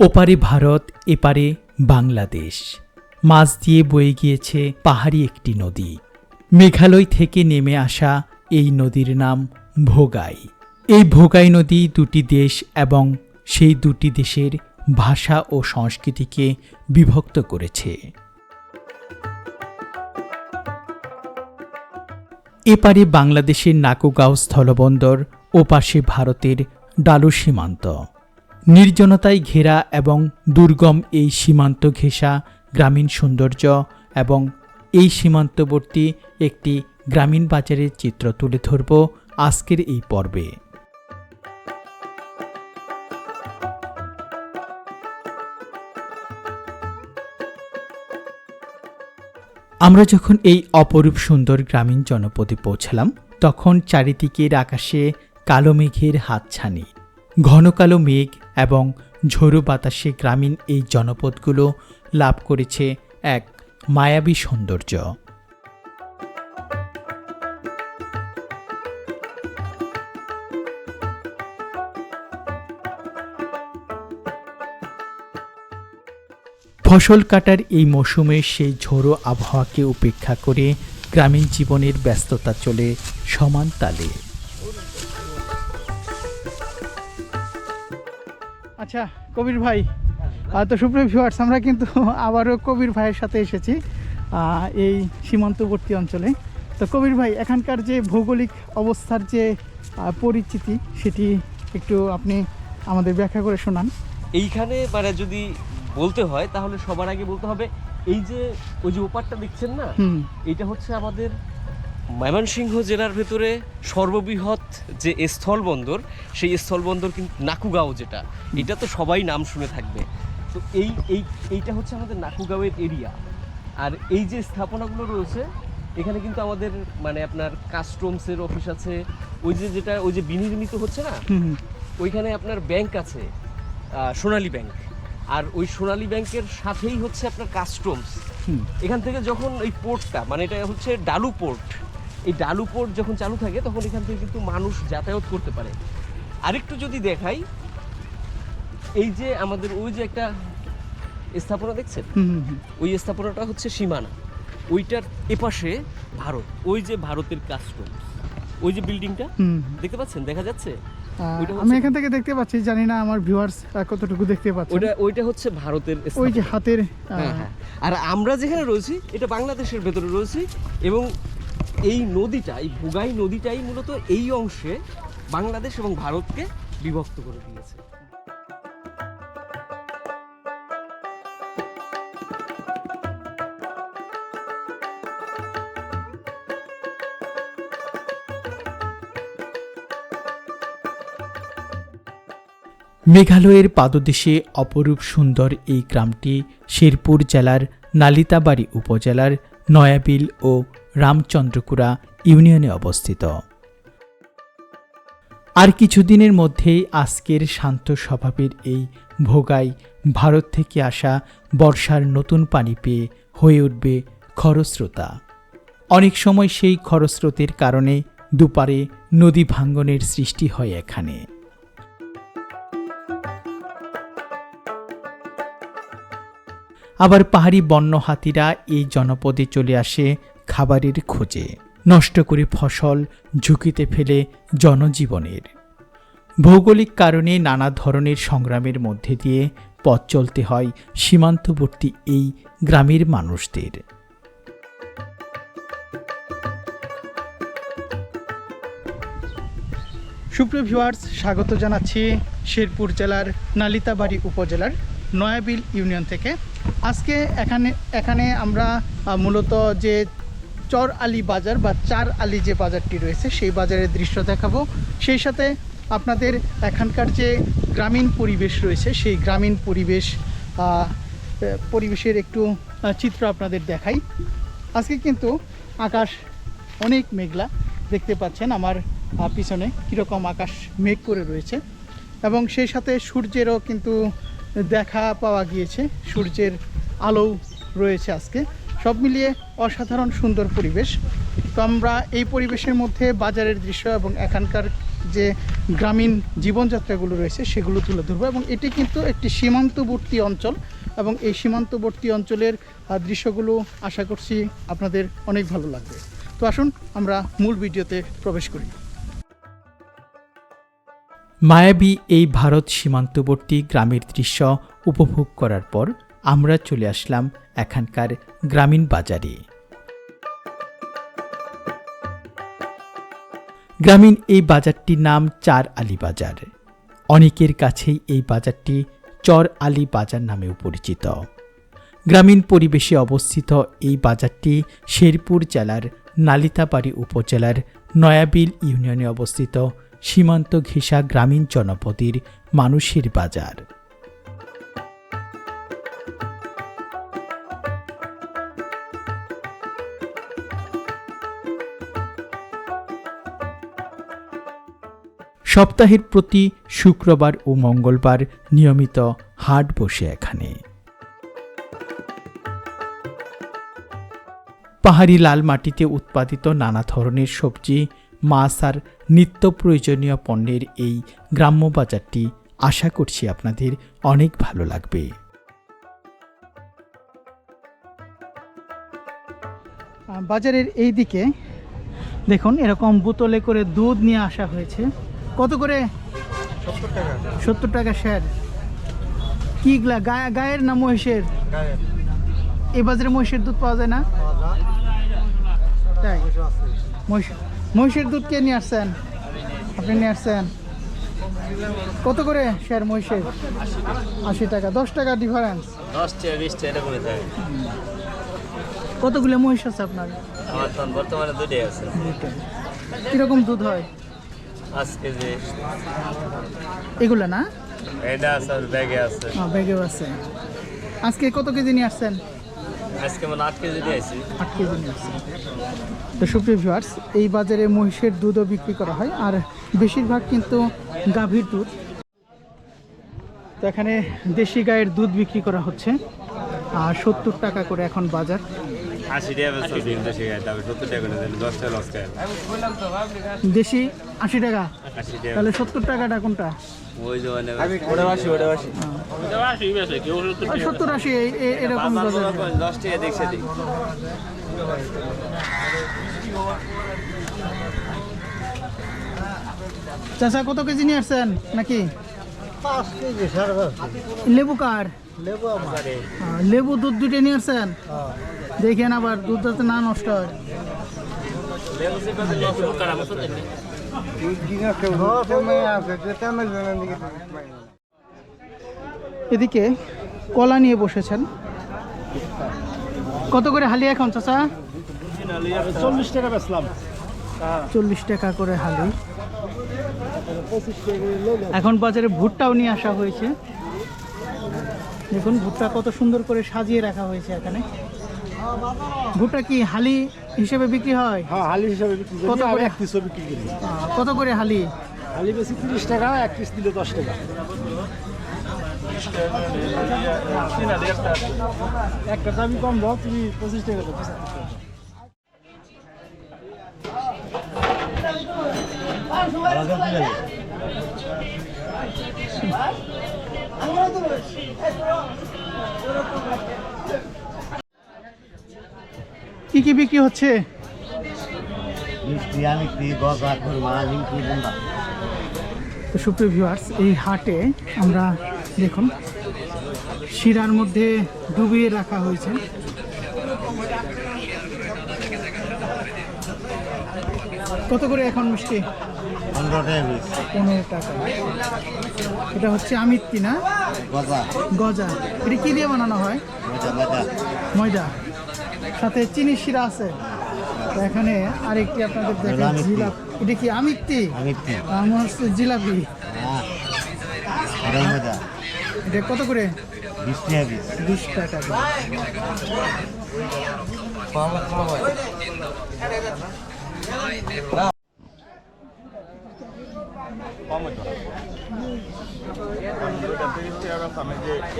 ওপারে ভারত, এপারে বাংলাদেশ। মাছ দিয়ে বয়ে গিয়েছে পাহাড়ি একটি নদী। মেঘালয় থেকে নেমে আসা এই নদীর নাম ভোগাই। এই ভোগাই নদী দুটি দেশ এবং সেই দুটি দেশের ভাষা ও সংস্কৃতিকে বিভক্ত করেছে। এপারে বাংলাদেশের নাকুগাঁও স্থলবন্দর ও পাশে ভারতের ডালু সীমান্ত। নির্জনতায় ঘেরা এবং দুর্গম এই সীমান্ত ঘেঁষা গ্রামীণ সৌন্দর্য এবং এই সীমান্তবর্তী একটি গ্রামীণ বাজারের চিত্র তুলে ধরব আজকের এই পর্বে। আমরা যখন এই অপরূপ সুন্দর গ্রামীণ জনপদে পৌঁছালাম, তখন চারিদিকের আকাশে কালো মেঘের হাতছানি ঘন কালো মেঘ এবং ঝোড়ো বাতাসে গ্রামীণ এই জনপদগুলো লাভ করেছে এক মায়াবী সৌন্দর্য। ফসল কাটার এই মৌসুমে সেই ঝোড়ো আবহাওয়াকে উপেক্ষা করে গ্রামীণ জীবনের ব্যস্ততা চলে সমান তালে। আচ্ছা কবির ভাই তো সুপ্রিয় ভিউয়ার্স আমরা কিন্তু আবারও কবির ভাইয়ের সাথে এসেছি এই সীমান্তবর্তী অঞ্চলে। তো কবির ভাই এখানকার যে ভৌগোলিক অবস্থার যে পরিচিতি সেটি একটু আপনি আমাদের ব্যাখ্যা করে শোনান। এইখানে মানে যদি বলতে হয় তাহলে সবার আগে বলতে হবে এই যে ওই যে ওপারটা দেখছেন না এটা হচ্ছে আমাদের ময়মনসিংহ জেলার ভেতরে সর্ববৃহৎ যে স্থলবন্দর সেই স্থলবন্দর কিন্তু নাকুগাঁও যেটা এটা তো সবাই নাম শুনে থাকবে। তো এই এই এইটা হচ্ছে আমাদের নাকুগাঁওয়ের এরিয়া। আর এই যে স্থাপনাগুলো রয়েছে এখানে কিন্তু আমাদের মানে আপনার কাস্টমসের অফিস আছে ওই যে যেটা ওই যে বিনির্মিত হচ্ছে না? ওইখানে আপনার ব্যাংক আছে সোনালী ব্যাংক। আর ওই সোনালী ব্যাংকের সাথেই হচ্ছে আপনার কাস্টমস। এখান থেকে যখন এই পোর্টটা মানে এটা হচ্ছে ডালু পোর্ট এই ডালু পোর্ট যখন চালু থাকে তখন এখান থেকে কিন্তু মানুষ যাতায়াত করতে পারে। আরেকটু যদি দেখাই এই যে আমাদের ওই যে একটা স্থাপনা দেখছেন। ওই স্থাপনাটা হচ্ছে সীমানা। ওইটার এপাশে ভারত ওই যে ভারতের কাস্টম ওই যে বিল্ডিংটা দেখতে পাচ্ছেন? দেখা যাচ্ছে? আমি এখান থেকে দেখতে পাচ্ছি জানি না আমার ভিউয়ার্স কতটুকু দেখতে পাচ্ছে ওইটা ওইটা হচ্ছে ভারতের ওই যে হাতের হ্যাঁ, হ্যাঁ। আর আমরা যেখানে রয়েছি এটা বাংলাদেশের ভেতরে রয়েছি এবং এই নদীটা, এই ভুগাই নদীটাই মূলত এই অংশে বাংলাদেশ এবং ভারতকে বিভক্ত করে দিয়েছে। মেঘালয়ের পাদদেশে অপরূপ সুন্দর এই গ্রামটি শেরপুর জেলার নালিতাবাড়ি উপজেলার নয়াবিল ও রামচন্দ্রকুড়া ইউনিয়নে অবস্থিত। আর কিছুদিনের মধ্যেই আজকের শান্ত স্বভাবের এই ভোগাই ভারত থেকে আসা বর্ষার নতুন পানি পেয়ে হয়ে উঠবে খরস্রোতা। অনেক সময় সেই খরস্রোতের কারণে দুপারে নদী ভাঙ্গনের সৃষ্টি হয় এখানে। আবার পাহাড়ি বন্য হাতিরা এই জনপদে চলে আসে খাবারের খোঁজে, নষ্ট করে ফসল ঝুঁকিতে ফেলে জনজীবনের। ভৌগোলিক কারণে নানা ধরনের সংগ্রামের মধ্যে দিয়ে পথ চলতে হয় সীমান্তবর্তী এই গ্রামের মানুষদের। সুপ্রিয় ভিউয়ার্স, স্বাগত জানাচ্ছি শেরপুর জেলার নালিতাবাড়ি উপজেলার নয়াবিল ইউনিয়ন থেকে। আজকে এখানে এখানে আমরা মূলত যে চর আলী বাজার বা চার আলী যে বাজারটি রয়েছে, সেই বাজারের দৃশ্য দেখাবো। সেই সাথে আপনাদের এখানকার যে গ্রামীণ পরিবেশ রয়েছে, সেই গ্রামীণ পরিবেশ পরিবেশের একটু চিত্র আপনাদের দেখাই। আজকে কিন্তু আকাশ অনেক মেঘলা, দেখতে পাচ্ছেন আমার পিছনে কীরকম আকাশ মেঘ করে রয়েছে। এবং সেই সাথে সূর্যেরও কিন্তু দেখা পাওয়া গিয়েছে, সূর্যের আলো রয়েছে আজকে। সব মিলিয়ে অসাধারণ সুন্দর পরিবেশ। তো আমরা এই পরিবেশের মধ্যে বাজারের দৃশ্য এবং এখানকার যে গ্রামীণ জীবনযাত্রাগুলো রয়েছে সেগুলো তুলে ধরবো এবং এটি কিন্তু একটি সীমান্তবর্তী অঞ্চল এবং এই সীমান্তবর্তী অঞ্চলের দৃশ্যগুলো আশা করছি আপনাদের অনেক ভালো লাগবে। তো আসুন আমরা মূল ভিডিওতে প্রবেশ করি। মায়াবী এই ভারত সীমান্তবর্তী গ্রামের দৃশ্য উপভোগ করার পর আমরা চলে আসলাম এখানকার গ্রামীণ বাজারে। গ্রামীণ এই বাজারটির নাম চার আলী বাজার। অনেকের কাছেই এই বাজারটি চর আলী বাজার নামেও পরিচিত। গ্রামীণ পরিবেশে অবস্থিত এই বাজারটি শেরপুর জেলার নালিতাবাড়ি উপজেলার নয়াবিল ইউনিয়নে অবস্থিত সীমান্ত ঘেঁষা গ্রামীণ জনপদের মানুষের বাজার। সপ্তাহের প্রতি শুক্রবার ও মঙ্গলবার নিয়মিত হাট বসে এখানে। পাহাড়ি লাল মাটিতে উৎপাদিত নানা ধরনের সবজি, মাছ আর নিত্য প্রয়োজনীয় পণ্যের এই গ্রাম্য বাজারটি আশা করছি আপনাদের অনেক ভালো লাগবে। বাজারের এই দিকে দেখুন, এরকম বোতলে করে দুধ নিয়ে আসা হয়েছে। কত করে? সত্তর টাকা। শের কি গ্লা- গায়ের না মহিষের? এই বাজারে মহিষের দুধ পাওয়া যায় না? তাই? মহিষ মহিষের দুধ কে নিয়ে আসছেন? আপনি নিয়ে আসছেন? কত করে শেয়ার মহিষের? আশি টাকা। দশ টাকা ডিফারেন্স কতগুলো মহিষ আছে আপনার? আমার বর্তমানে দুটোই আছে। কীরকম দুধ হয়? এগুলো না? এটা আছে ব্যাগে আছে। ব্যাগেও আছে। আজকে কত কেজি নিয়ে আসছেন? আজকে মানে আট কেজি দিয়েছি আট কেজি নিয়ে তো সুপ্রিয় ভিউয়ার্স এই বাজারে মহিষের দুধও বিক্রি করা হয় আর বেশিরভাগ কিন্তু গাভীর দুধ। তো এখানে দেশি গায়ের দুধ বিক্রি করা হচ্ছে আর সত্তর টাকা করে এখন বাজার। আশি টাকা দেশে তবে সত্তর টাকা করে দিন দশ টাকা লস খায় দেশি আশি টাকা? আশি টাকা। তাহলে সত্তর টাকাটা কোনটা? ওই জমানে ওটা আশি ওটা আশি সত্তর আশি এরকম বাজার দশ টাকা দেখছে দিই চাচা কত কেজি নিয়ে আসছেন নাকি? লেবু কার? লেবু লেবু দুধ দুটো নিয়ে আসছেন? দেখেন আবার দুধ যাতে না নষ্ট হয়। এদিকে কলা নিয়ে বসেছেন। কত করে হালি এখন চাচা? চল্লিশ টাকা বেচলাম। চল্লিশ টাকা করে হালি। এখন বাজারে ভুট্টাও নিয়ে আসা হয়েছে। দেখুন ভুট্টা কত সুন্দর করে সাজিয়ে রাখা হয়েছে এখানে। ভুট্টা কি হালি হিসেবে বিক্রি হয়? হ্যাঁ হালি হিসাবে বিক্রি করি। কত করে? এক পিসও বিক্রি করি। কত করে হালি? হালি বেশি তিরিশ টাকা এক পিস দিলে দশ টাকা। একটা দামি কম দাও তুমি পঁচিশ টাকা দাও কি কি বিক্রি হচ্ছে? তো সুপ্রিয় ভিউয়ার্স এই হাটে আমরা দেখুন শিরার মধ্যে ডুবিয়ে রাখা হয়েছে। কত করে এখন মিষ্টি? পনেরো টাকা এটা হচ্ছে আমিত্তি না? গজা। গজা। এটা কি দিয়ে বানানো হয়? ময়দা। সাথে চিনি শিরা আছে। তো এখানে আরেকটি আপনাদের দেখেন। জিলাপ। এটা কি আমিত্তি? আমার হচ্ছে জিলাপি। হ্যাঁ এটা কত করে? বিশ টাকা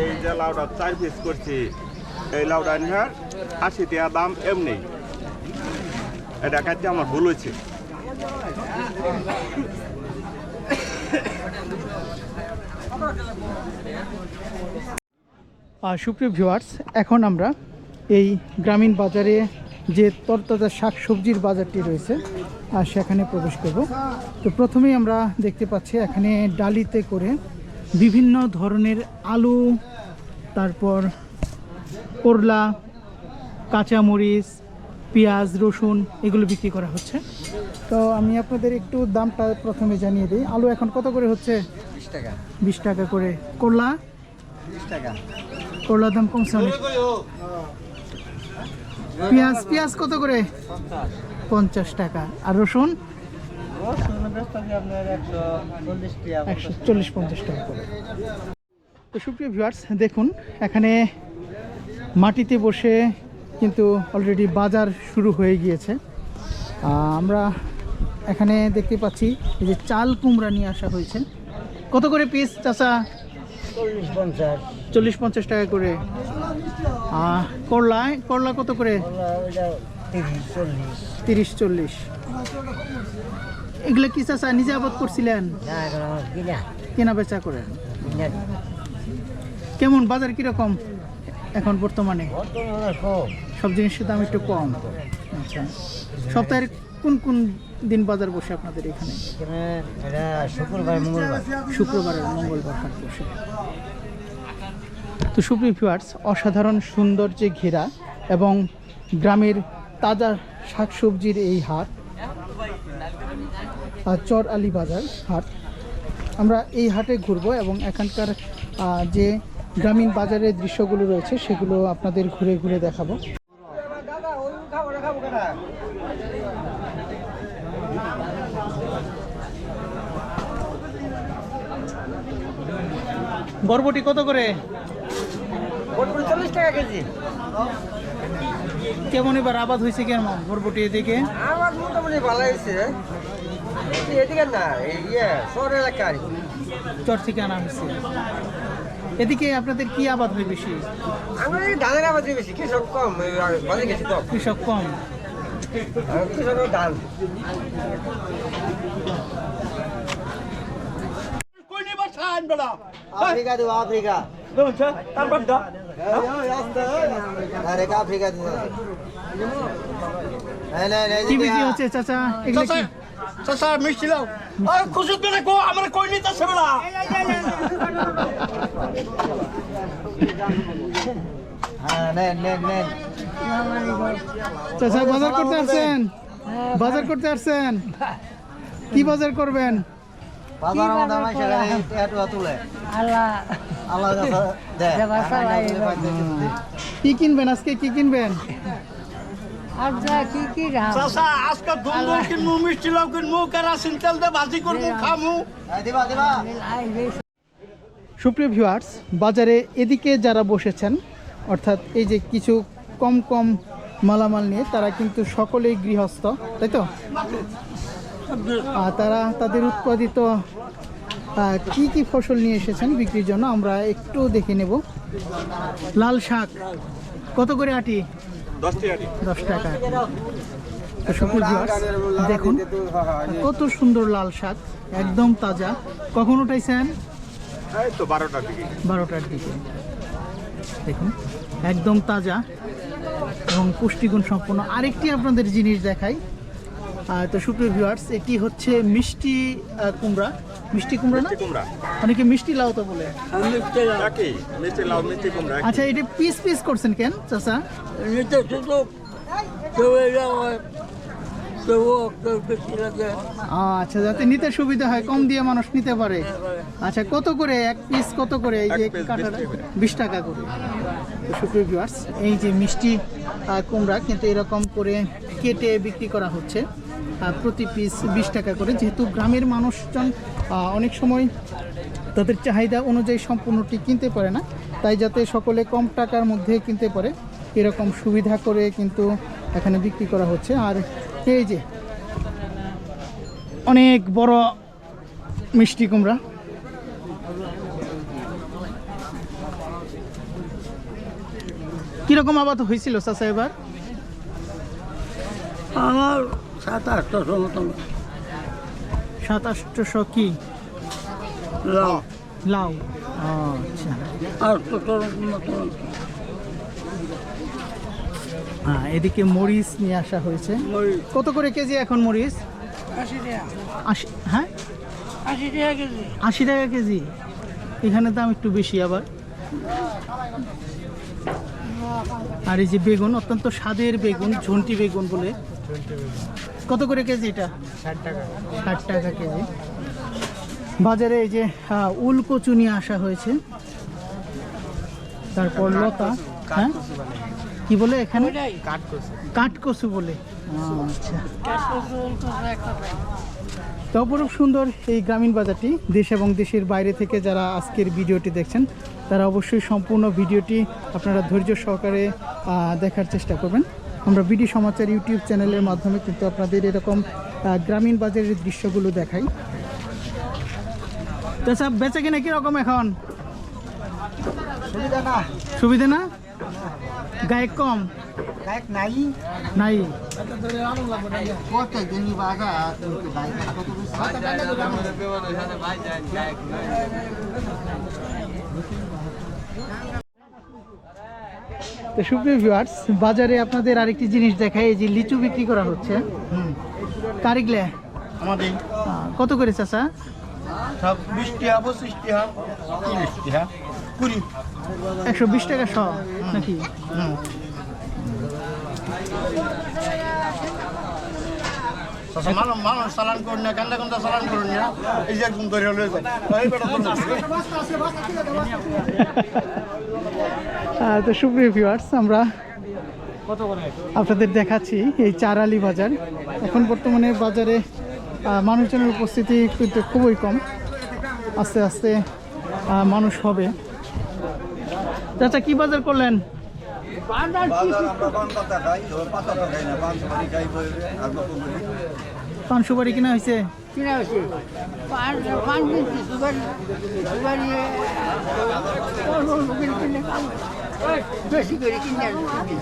এই যে লাউডা চার পিস করছি। এই লাউডা নিয়ে আশি টাকা দাম এমনি। এটা কাছে আমার ভুল হয়েছে। আর সুপ্রিয় ভিউয়ার্স এখন আমরা এই গ্রামীণ বাজারে যে তরতাজা শাক সবজির বাজারটি রয়েছে আর সেখানে প্রবেশ করব। তো প্রথমেই আমরা দেখতে পাচ্ছি এখানে ডালিতে করে বিভিন্ন ধরনের আলু, তারপর করলা কাঁচামরিচ পেঁয়াজ রসুন এগুলো বিক্রি করা হচ্ছে। তো আমি আপনাদের একটু দামটা প্রথমে জানিয়ে দিই। আলু এখন কত করে হচ্ছে? বিশ টাকা। বিশ টাকা করে। করলা? বিশ টাকা। করলার দাম কমছে অনেক। পেঁয়াজ পেঁয়াজ কত করে? পঞ্চাশ টাকা। আর রসুন? আপনার একশো চল্লিশ একশো চল্লিশ পঞ্চাশ টাকা করে। তো সুপ্রিয় ভিউয়ার্স দেখুন এখানে মাটিতে বসে কিন্তু অলরেডি বাজার শুরু হয়ে গিয়েছে। আমরা এখানে দেখতে পাচ্ছি এই যে চাল কুমড়া নিয়ে আসা হয়েছে। কত করে পিস চাচা? চল্লিশ পঞ্চাশ। চল্লিশ পঞ্চাশ টাকা করে। করলা করলা কত করে? তিরিশ চল্লিশ। এগুলো কি চাচা নিজে আবাদ করছিলেন? কেনা। বেচা করেন। কেমন বাজার কীরকম? এখন বর্তমানে? সব জিনিসের দাম একটু কম। আচ্ছা। সপ্তাহের কোন কোন দিন বাজার বসে আপনাদের এখানে? শুক্রবার মঙ্গলবার। শুক্রবার মঙ্গলবার হাট বসে। তো সুপ্রিয় ভিউয়ার্স অসাধারণ সুন্দর যে ঘেরা এবং গ্রামের তাজা শাকসবজির এই হাট আর চর আলী বাজার হাট আমরা এই হাটে ঘুরবো এবং এখানকার যে গ্রামীণ বাজারের দৃশ্যগুলো রয়েছে সেগুলো আপনাদের ঘুরে ঘুরে দেখাবো। বরবটি কত করে? চল্লিশ টাকা কেজি। কেমন এবার আবাদ হয়েছে কেমন বরবটি এদিকে? আমার মোটামুটি ভালো হয়েছে। এদিকে না ইয়ে শহর চর থেকে আনা হয়েছে। এদিকে আপনাদের কি আবাদ হয় বেশি? আমরা এই ধানের আবাদ বেশি কৃষক কম কৃষক কম। কৃষক ধান। আফ্রিকা দেবো আফ্রিকা। আরে আফ্রিকা দেবো। নাই নাই নাই কি বিক্রি হচ্ছে চাচা? চাচা মিষ্টি দাও আর খুশি করে কো আমার কই নিতে আসবে না হ্যাঁ নেন নেন নেন। চাচা বাজার করতে আসছেন? বাজার করতে আসছেন? কি বাজার করবেন? বাজার আমাদের মাইসে গাড়ি এটুয়া তুলে আল্লাহ। আল্লাহ দে কি কিনবেন আজকে? কি কিনবেন? আর যা কি কি রাম। চাচা আজকে দুন্দুল কিনমু মিষ্টি লাউ কিনমু কেরাসিন তেল দিয়ে ভাজি করমু খামু। দিবা দিবা। সুপ্রিয় ভিউয়ার্স বাজারে এদিকে যারা বসেছেন অর্থাৎ এই যে কিছু কম কম মালামাল নিয়ে তারা কিন্তু সকলেই গৃহস্থ তাই তো? আর তারা তাদের উৎপাদিত কি কি ফসল নিয়ে এসেছেন বিক্রির জন্য আমরা একটু দেখে নেব। লাল শাক কত করে আটি? টাকা। দেখুন কত সুন্দর লাল শাক একদম তাজা। কখন উঠাইছেন? বারোটার দিকে। বারোটার দিকে। দেখুন একদম তাজা এবং পুষ্টিগুণ সম্পন্ন। আরেকটি আপনাদের জিনিস দেখাই। তো সুপ্রিয় ভিউয়ার্স এটি হচ্ছে মিষ্টি কুমড়া। মিষ্টি কুমড়া না? কুমড়া। অনেকে মিষ্টি লাউ তো বলে। মিষ্টি লাউ। মিষ্টি কুমড়া আচ্ছা এটা পিস পিস করছেন কেন চাচা? শুধু কেউ আচ্ছা যাতে নিতে সুবিধা হয় কম দিয়ে মানুষ নিতে পারে। আচ্ছা কত করে এক পিস কত করে এই যে এক piece কাঁঠাল? 20 টাকা করে। বিশ টাকা করে। ভিউয়ার্স এই যে মিষ্টি আহ, কুমড়া কিন্তু এরকম করে কেটে বিক্রি করা হচ্ছে। প্রতি পিস বিশ টাকা করে। যেহেতু গ্রামের মানুষজন অনেক সময় তাদের চাহিদা অনুযায়ী সম্পূর্ণটি কিনতে পারে না, তাই যাতে সকলে কম টাকার মধ্যে কিনতে পারে, এরকম সুবিধা করে কিন্তু এখানে বিক্রি করা হচ্ছে। আর এই যে, অনেক বড় মিষ্টি কুমড়া। কীরকম আবাদ হয়েছিল চাচা এবার? আমার সাত আটশো মতন। সাত আটশোশো কি? লাউ। লাউ। আচ্ছা। আর হ্যাঁ এদিকে মরিচ নিয়ে আসা হয়েছে। কত করে কেজি এখন মরিচ? আশি টাকা। আশি হ্যাঁ? আশি টাকা কেজি। আশি টাকা কেজি। এখানে দাম একটু বেশি আবার। আর এই যে বেগুন অত্যন্ত স্বাদের বেগুন ঝন্টি বেগুন বলে। কত করে কেজি এটা? ষাট টাকা। ষাট টাকা কেজি। বাজারে এই যে উল কচু নিয়ে আসা হয়েছে। তারপর লতা হ্যাঁ? কি বলে এখানে? কাঠকচু। বলে। আচ্ছা। তো অপরূপ সুন্দর এই গ্রামীণ বাজারটি দেশ এবং দেশের বাইরে থেকে যারা আজকের ভিডিওটি দেখছেন তারা অবশ্যই সম্পূর্ণ ভিডিওটি আপনারা ধৈর্য সহকারে দেখার চেষ্টা করবেন। আমরা বিডি সমাচার ইউটিউব চ্যানেলের মাধ্যমে কিন্তু আপনাদের এরকম গ্রামীণ বাজারের দৃশ্যগুলো দেখাই। তো সব বেচে কিনা কীরকম এখন? সুবিধা না। সুবিধা না? গায়ক কম? গায়ক নাই। নাই? কত দিনই বাজার কিন্তু গায়ক কত তো সুপ্রিয় ভিউয়ার্স বাজারে আপনাদের আরেকটি জিনিস দেখায় এই যে লিচু বিক্রি করা হচ্ছে। কারিগলে আমাদের। কত করে চাচা? সব বিশ টাকা পঁচিশ টাকা তিরিশ টাকা কুড়ি। একশো বিশ টাকা শ নাকি? মানুষ চালান করুন না কান্দা কান্দা চালান করুন না? এই যে একদম ধরে যায় আহ, তো সুপ্রিয় ভিউয়ার্স আমরা আপনাদের দেখাচ্ছি এই চারালি বাজার। এখন বর্তমানে বাজারে মানুষজনের উপস্থিতি কিন্তু খুবই কম। আস্তে আস্তে মানুষ হবে। চাচা কি বাজার করলেন? পান সুপারি কিনা হয়েছে? সুপারি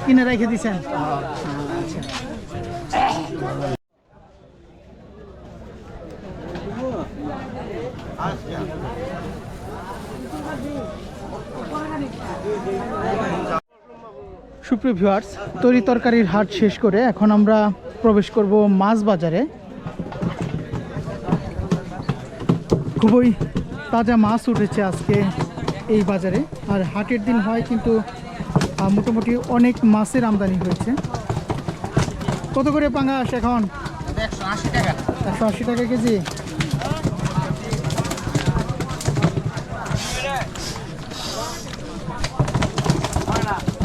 কিনে রেখে দিছেন? সুপ্রিয় ভিউয়ার্স, তরি তরকারির হাট শেষ করে এখন আমরা প্রবেশ করব মাছ বাজারে। খুবই তাজা মাছ উঠেছে আজকে। এই বাজারে। আর হাটের দিন হয় কিন্তু মোটামুটি অনেক মাছের আমদানি হয়েছে। কত করে পাঙ্গাস এখন? একশো আশি টাকা কেজি।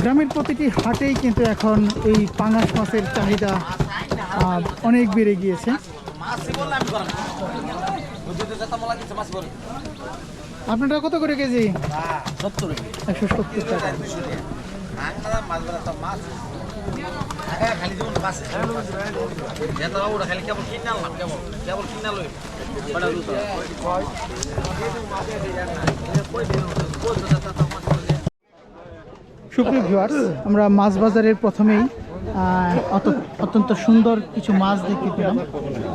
গ্রামের প্রতিটি হাটেই কিন্তু এখন এই পাঙ্গাস মাছের চাহিদা অনেক বেড়ে গিয়েছে। আপনারা কত করে কেজি? সুপ্রিয় ভিউয়ার্স আমরা মাছ বাজারের প্রথমেই অত- অত্যন্ত সুন্দর কিছু মাছ দেখতে পেলাম।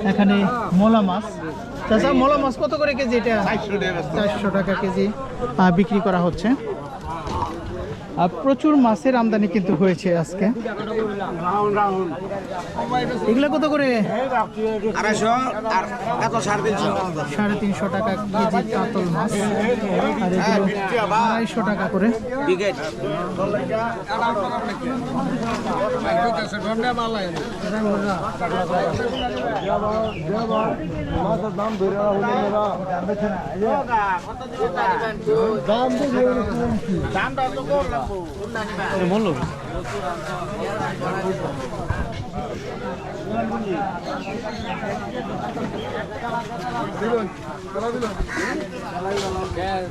এখানে মোলা মাছ। চাচা মলা মাছ কত করে কেজি এটা? চারশো টাকা কেজি আহ, বিক্রি করা হচ্ছে। প্রচুর মাছের আমদানি কিন্তু হয়েছে আজকে। এগুলো কত করে? সাড়ে তিনশো। টাকা কেজি কাতল মাছ। আর আড়াইশো টাকা করে। বিকেট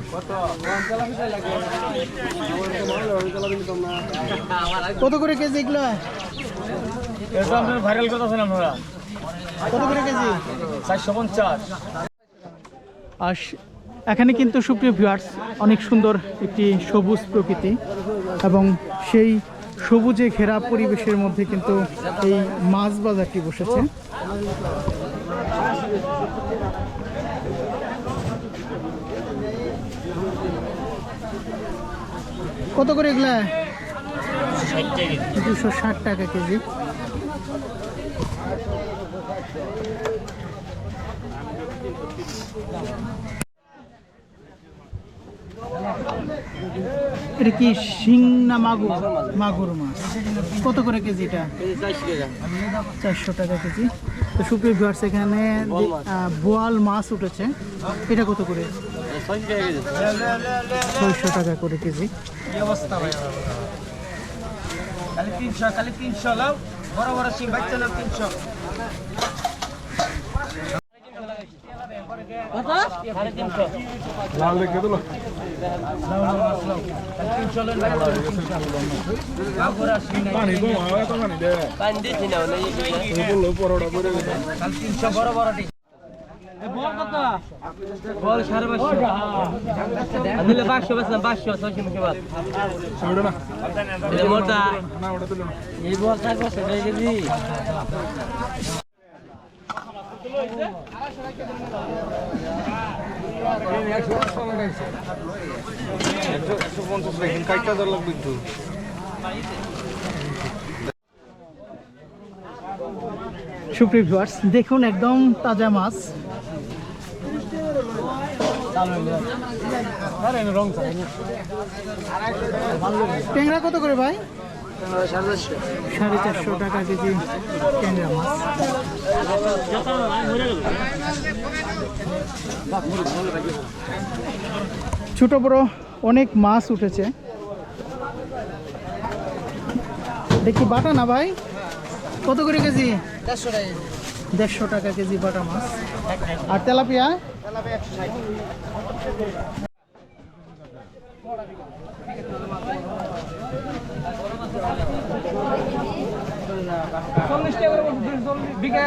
কত করে কেজি এগুলো? ভাইরাল কথা ছিলাম আমরা। কত করে কেজি? চারশো পঞ্চাশ। এখানে কিন্তু সুপ্রিয় ভিউয়ার্স অনেক সুন্দর একটি সবুজ প্রকৃতি এবং সেই সবুজে ঘেরা পরিবেশের মধ্যে কিন্তু এই মাছ বাজারটি বসেছে। কত করে এগুলা? দুশো ষাট টাকা কেজি। এটা কি শিং না মাগুর? মাগুর মাছ। কত করে কেজি এটা? চারশো টাকা কেজি। তো সুপ্রিয় ভিউয়ার্স এখানে বোয়াল মাছ। উঠেছে। এটা কত করে? ছয়শো টাকা করে কেজি। তিনশো খালি তিনশো বড় বড় সিং বাচ্চা লাও তিনশো। তিনশো বড় বড় বল সাড়ে পাঁচশো দিলে পাঁচশো বেচলাম পাঁচশো ছয়শো মুখে বাদ মোটা এই বল থাকবে সেটাই সুপ্রিয় ভিউয়ার্স, দেখুন একদম তাজা মাছ। ট্যাংরা কত করে ভাই? সাড়ে চারশো টাকা কেজি ট্যাংরা মাছ। ছোট বড় অনেক মাছ উঠেছে। দেখি বাটা না ভাই? কত করে কেজি? দেড়শো টাকা কেজি। বাটা মাছ। আর তেলাপিয়া? চল্লিশ টাকা করে বিঘা।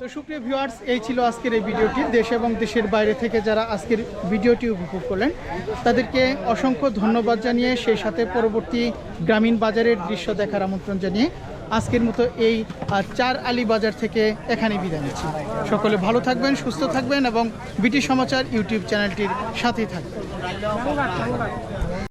তো সুপ্রিয় ভিউয়ার্স এই ছিল আজকের এই ভিডিওটি। দেশ এবং দেশের বাইরে থেকে যারা আজকের ভিডিওটি উপভোগ করলেন, তাদেরকে অসংখ্য ধন্যবাদ জানিয়ে সেই সাথে পরবর্তী গ্রামীণ বাজারের দৃশ্য দেখার আমন্ত্রণ জানিয়ে আজকের মতো এই চার আলী বাজার থেকে এখানে বিদায় নিচ্ছি। সকলে ভালো থাকবেন, সুস্থ থাকবেন এবং বিটি সমাচার ইউটিউব চ্যানেলটির সাথেই থাকবেন।